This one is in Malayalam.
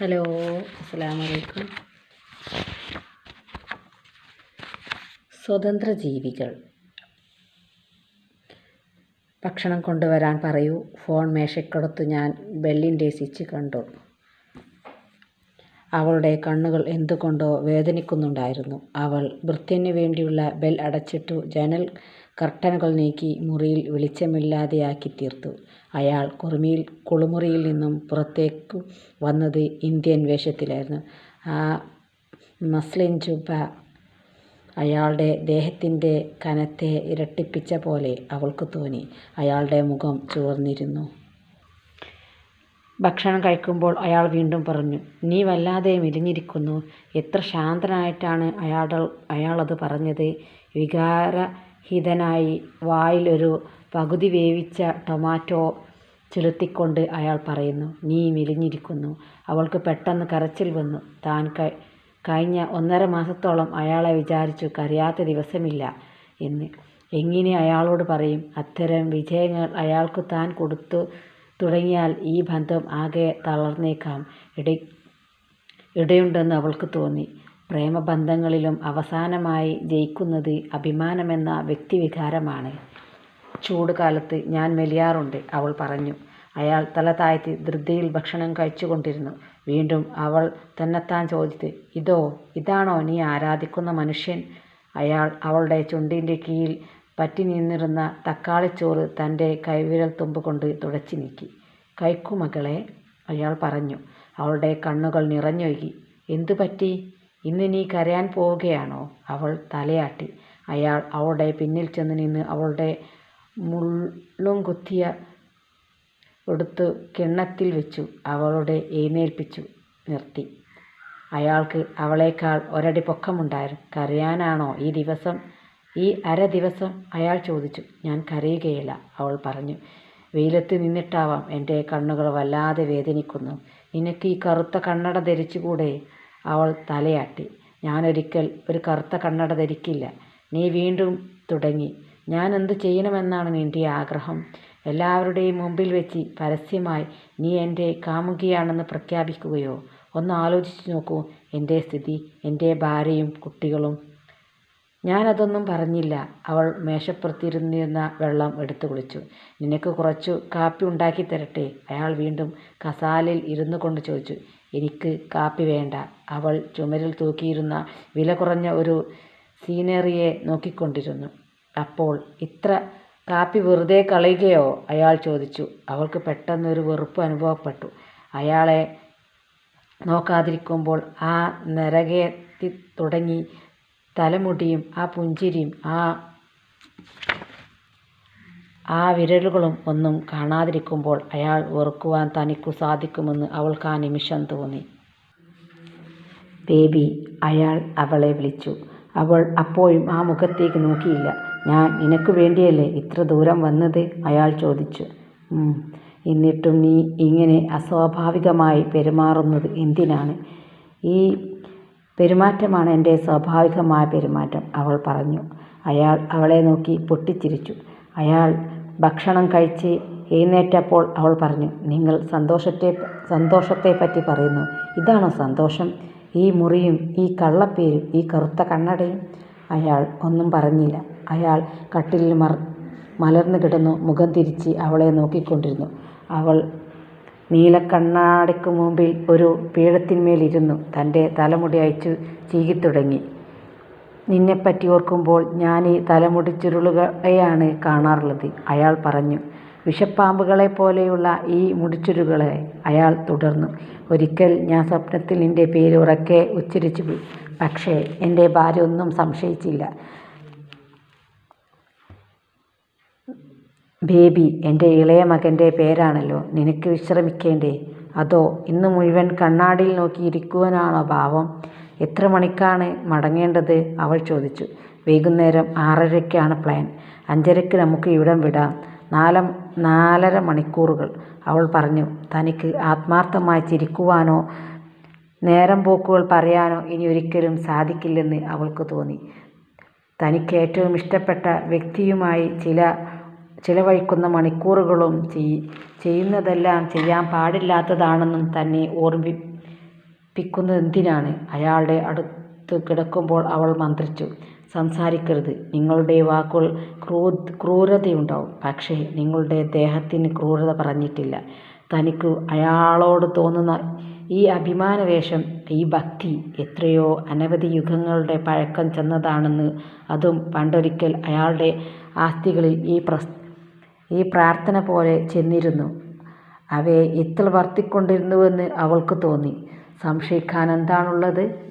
ഹലോ അലൈക്കും സ്വതന്ത്ര ജീവികൾ ഭക്ഷണം കൊണ്ടുവരാൻ പറയൂ. ഫോൺ മേശയ്ക്കടുത്ത് ഞാൻ ബെല്ലിന്റെ സ്വിച്ച് കണ്ടു. അവളുടെ കണ്ണുകൾ എന്തുകൊണ്ടോ വേദനിക്കുന്നുണ്ടായിരുന്നു. അവൾ വൃത്യന് വേണ്ടിയുള്ള ബെൽ അടച്ചിട്ടു ജനൽ കർട്ടനുകൾ നീക്കി മുറിയിൽ വെളിച്ചമില്ലാതെയാക്കി തീർത്തു. അയാൾ കുറുമിയിൽ കുളിമുറിയിൽ നിന്നും പുറത്തേക്ക് വന്നത് ഇന്ത്യൻ വേഷത്തിലായിരുന്നു. ആ മസ്ലിൻ ജുബ അയാളുടെ ദേഹത്തിന്റെ കനത്തെ ഇരട്ടിപ്പിച്ച പോലെ അവൾക്ക് തോന്നി. അയാളുടെ മുഖം ചുവന്നിരുന്നു ഭക്ഷണം കഴിക്കുമ്പോൾ അയാൾ വീണ്ടും പറഞ്ഞു നീ വല്ലാതെ മെലിഞ്ഞിരിക്കുന്നു എത്ര ശാന്തനായിട്ടാണ് അയാൾ അയാളത് പറഞ്ഞത്. വികാരഹിതനായി വായിലൊരു പകുതി വേവിച്ച ടൊമാറ്റോ ചെലുത്തിക്കൊണ്ട് അയാൾ പറയുന്നു നീ മെലിഞ്ഞിരിക്കുന്നു. അവൾക്ക് പെട്ടെന്ന് കരച്ചിൽ വന്നു. താൻ കഴിഞ്ഞ ഒന്നര മാസത്തോളം അയാളെ വിചാരിച്ചു കരയാത്ത ദിവസമില്ല എന്ന്. എങ്ങനെ അയാളോട് പറയും? അത്തരം വിജയങ്ങൾ അയാൾക്ക് താൻ കൊടുത്തു തുടങ്ങിയാൽ ഈ ബന്ധം ആകെ തളർന്നേക്കാം. ഇട ഇടയുണ്ടെന്ന് അവൾക്ക് തോന്നി. പ്രേമബന്ധങ്ങളിലും അവസാനമായി ജയിക്കുന്നത് അഭിമാനമെന്ന വ്യക്തിവികാരമാണ്. ചൂടുകാലത്ത് ഞാൻ മെലിയാറുണ്ട് അവൾ പറഞ്ഞു. അയാൾ തല താഴ്ത്തി ധൃതിയിൽ ഭക്ഷണം കഴിച്ചുകൊണ്ടിരുന്നു. വീണ്ടും അവൾ തന്നെത്താൻ ചോദിച്ചു ഇതോ ഇതാണോ നീ ആരാധിക്കുന്ന മനുഷ്യൻ? അയാൾ അവളുടെ ചുണ്ടിന്റെ കീഴിൽ പറ്റി നിന്നിരുന്ന തക്കാളിച്ചോറ് തുമ്പ് കൊണ്ട് തുടച്ചു നീക്കി. കഴിക്കൂ മകളെ അയാൾ പറഞ്ഞു. അവളുടെ കണ്ണുകൾ നിറഞ്ഞൊഴുകി. എന്തു പറ്റി? ഇന്ന് നീ കരയാൻ പോവുകയാണോ? അവൾ തലയാട്ടി. അയാൾ അവളുടെ പിന്നിൽ ചെന്ന് നിന്ന് അവളുടെ മുള്ളും കുത്തിയ എടുത്ത് കിണ്ണത്തിൽ വെച്ചു. അവളുടെ എഴുന്നേൽപ്പിച്ചു നിർത്തി. അയാൾക്ക് അവളേക്കാൾ ഒരടി പൊക്കമുണ്ടായിരുന്നു. കരയാനാണോ ഈ ദിവസം? ഈ അര ദിവസം? അയാൾ ചോദിച്ചു. ഞാൻ കരയുകയില്ല അവൾ പറഞ്ഞു. വെയിലത്ത് നിന്നിട്ടാവാം. എന്റെ കണ്ണുകൾ വല്ലാതെ വേദനിക്കുന്നു. നിനക്ക് ഈ കറുത്ത കണ്ണട ധരിച്ചുകൂടെ? അവൾ തലയാട്ടി. ഞാനൊരിക്കൽ ഒരു കറുത്ത കണ്ണട ധരിക്കില്ല. നീ വീണ്ടും തുടങ്ങി. ഞാൻ എന്ത് ചെയ്യണമെന്നാണ് നിന്റെ ആഗ്രഹം. എല്ലാവരുടെയും മുമ്പിൽ വെച്ച് പരസ്യമായി നീ എന്റെ കാമുകിയാണെന്ന് പ്രഖ്യാപിക്കുകയോ? ഒന്ന് ആലോചിച്ച് നോക്കൂ. എന്റെ സ്ഥിതി എന്റെ ഭാര്യയും കുട്ടികളും. ഞാനതൊന്നും പറഞ്ഞില്ല. അവൾ മേശപ്പുറത്തിരുന്നിരുന്ന വെള്ളം എടുത്തു കുളിച്ചു. നിനക്ക് കുറച്ചു കാപ്പി ഉണ്ടാക്കി തരട്ടെ? അയാൾ വീണ്ടും കസാലിൽ ഇരുന്നു കൊണ്ട് ചോദിച്ചു. എനിക്ക് കാപ്പി വേണ്ട. അവൾ ചുമരിൽ തൂക്കിയിരുന്ന വില കുറഞ്ഞ ഒരു സീനറിയെ നോക്കിക്കൊണ്ടിരുന്നു. അപ്പോൾ ഇത്ര കാപ്പി വെറുതെ കളയുകയോ? അയാൾ ചോദിച്ചു. അവൾക്ക് പെട്ടെന്നൊരു വെറുപ്പ് അനുഭവപ്പെട്ടു. അയാളെ നോക്കാതിരിക്കുമ്പോൾ ആ നരകത്തി തുടങ്ങി തലമുടിയും ആ പുഞ്ചിരിയും ആ ആ വിരലുകളും ഒന്നും കാണാതിരിക്കുമ്പോൾ അയാൾ വെറുക്കുവാൻ തനിക്കു സാധിക്കുമെന്ന് അവൾക്ക് ആ നിമിഷം തോന്നി. ബേബി അയാൾ അവളെ വിളിച്ചു. അവൾ അപ്പോഴും ആ മുഖത്തേക്ക് നോക്കിയില്ല. ഞാൻ നിനക്ക് വേണ്ടിയല്ലേ ഇത്ര ദൂരം വന്നത്? അയാൾ ചോദിച്ചു. എന്നിട്ടും നീ ഇങ്ങനെ അസ്വാഭാവികമായി പെരുമാറുന്നത് എന്തിനാണ്? ഈ പെരുമാറ്റമാണ് എന്റെ സ്വാഭാവികമായ പെരുമാറ്റം അവൾ പറഞ്ഞു. അയാൾ അവളെ നോക്കി പൊട്ടിച്ചിരിച്ചു. അയാൾ ഭക്ഷണം കഴിച്ച് എഴുന്നേറ്റപ്പോൾ അവൾ പറഞ്ഞു നിങ്ങൾ സന്തോഷത്തെ സന്തോഷത്തെപ്പറ്റി പറയുന്നു. ഇതാണോ സന്തോഷം? ഈ മുറിയും ഈ കള്ളപ്പേരും ഈ കറുത്ത കണ്ണടയും? അയാൾ ഒന്നും പറഞ്ഞില്ല. അയാൾ കട്ടിലിൽ മർ മലർന്നു കിടന്നു മുഖം തിരിച്ച് അവളെ നോക്കിക്കൊണ്ടിരുന്നു. അവൾ നീലക്കണ്ണാടിക്ക് മുമ്പിൽ ഒരു പീഠത്തിന്മേലിരുന്നു. തന്റെ തലമുടി അയച്ചു ചീകിത്തുടങ്ങി. നിന്നെപ്പറ്റി ഓർക്കുമ്പോൾ ഞാൻ ഈ തലമുടി ചുരുളുകളെയാണ് കാണാറുള്ളത് അയാൾ പറഞ്ഞു. വിഷപ്പാമ്പുകളെ പോലെയുള്ള ഈ മുടിച്ചുരുകളെ അയാൾ തുടർന്നു. ഒരിക്കൽ ഞാൻ സ്വപ്നത്തിൽ നിന്റെ പേര് ഉറക്കെ ഉച്ചരിച്ചു പക്ഷേ എന്റെ ഭാര്യ ഒന്നും സംശയിച്ചില്ല. ബേബി എന്റെ ഇളയ മകന്റെ പേരാണല്ലോ നിനക്ക് വിശ്രമിക്കേണ്ടേ? അതോ ഇന്ന് മുഴുവൻ കണ്ണാടിയിൽ നോക്കി ഇരിക്കുവാനാണോ ഭാവം എത്ര മണിക്കാണ് മടങ്ങേണ്ടത്? അവൾ ചോദിച്ചു. വൈകുന്നേരം ആറരയ്ക്കാണ് പ്ലാൻ അഞ്ചരയ്ക്ക് നമുക്ക് ഇവിടം വിടാം. നാല നാലര മണിക്കൂറുകൾ. അവൾ പറഞ്ഞു തനിക്ക് ആത്മാർത്ഥമായി ചിരിക്കുവാനോ നേരം പോക്കുകൾ പറയാനോ ഇനി ഒരിക്കലും സാധിക്കില്ലെന്ന് അവൾക്ക് തോന്നി. തനിക്ക് ഏറ്റവും ഇഷ്ടപ്പെട്ട വ്യക്തിയുമായി ചില ചിലവഴിക്കുന്ന മണിക്കൂറുകളും ചെയ്യുന്നതെല്ലാം ചെയ്യാൻ പാടില്ലാത്തതാണെന്നും തന്നെ ഓർമ്മി പ്പിക്കുന്നതെന്തിനാണ് അയാളുടെ അടുത്ത് കിടക്കുമ്പോൾ അവൾ മന്ത്രിച്ചു സംസാരിക്കരുത്. നിങ്ങളുടെ വാക്കുകൾ ക്രൂ ക്രൂരതയുണ്ടാവും. പക്ഷേ നിങ്ങളുടെ ദേഹത്തിന് ക്രൂരത പറഞ്ഞിട്ടില്ല. തനിക്ക് അയാളോട് തോന്നുന്ന ഈ അഭിമാനവേഷം ഈ ഭക്തി എത്രയോ അനവധി യുഗങ്ങളുടെ പഴക്കം ചെന്നതാണെന്ന് അതും പണ്ടൊരിക്കൽ അയാളുടെ ആസ്തികളിൽ ഈ പ്രസ് ഈ പ്രാർത്ഥന പോലെ ചെന്നിരുന്നു. അവയെ ഇത്ര വർത്തിക്കൊണ്ടിരുന്നുവെന്ന് അവൾക്ക് തോന്നി. സംശയിക്കാനെന്താണുള്ളത്?